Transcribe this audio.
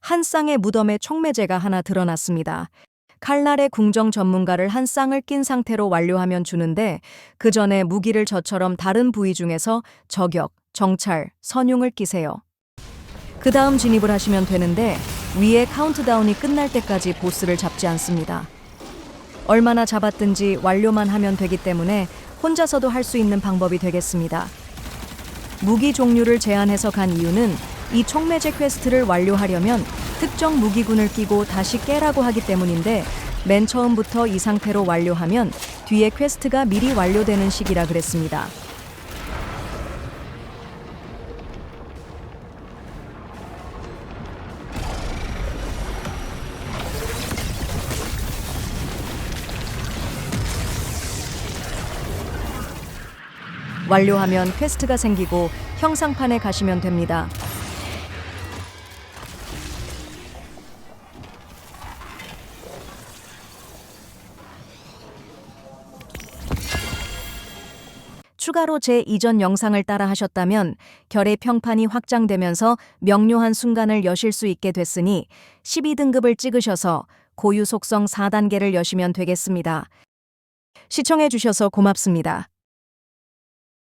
한 쌍의 무덤에 촉매제가 하나 드러났습니다. 칼날의 궁정 전문가를 한 쌍을 낀 상태로 완료하면 주는데 그 전에 무기를 저처럼 다른 부위 중에서 저격, 정찰, 선용을 끼세요. 그 다음 진입을 하시면 되는데 위에 카운트다운이 끝날 때까지 보스를 잡지 않습니다. 얼마나 잡았든지 완료만 하면 되기 때문에 혼자서도 할 수 있는 방법이 되겠습니다. 무기 종류를 제한해서 간 이유는 이 촉매제 퀘스트를 완료하려면 특정 무기군을 끼고 다시 깨라고 하기 때문인데 맨 처음부터 이 상태로 완료하면 뒤에 퀘스트가 미리 완료되는 시기라 그랬습니다. 완료하면 퀘스트가 생기고 형상판에 가시면 됩니다. 추가로 제 이전 영상을 따라 하셨다면 결의 평판이 확장되면서 명료한 순간을 여실 수 있게 됐으니 12등급을 찍으셔서 고유 속성 4단계를 여시면 되겠습니다. 시청해 주셔서 고맙습니다.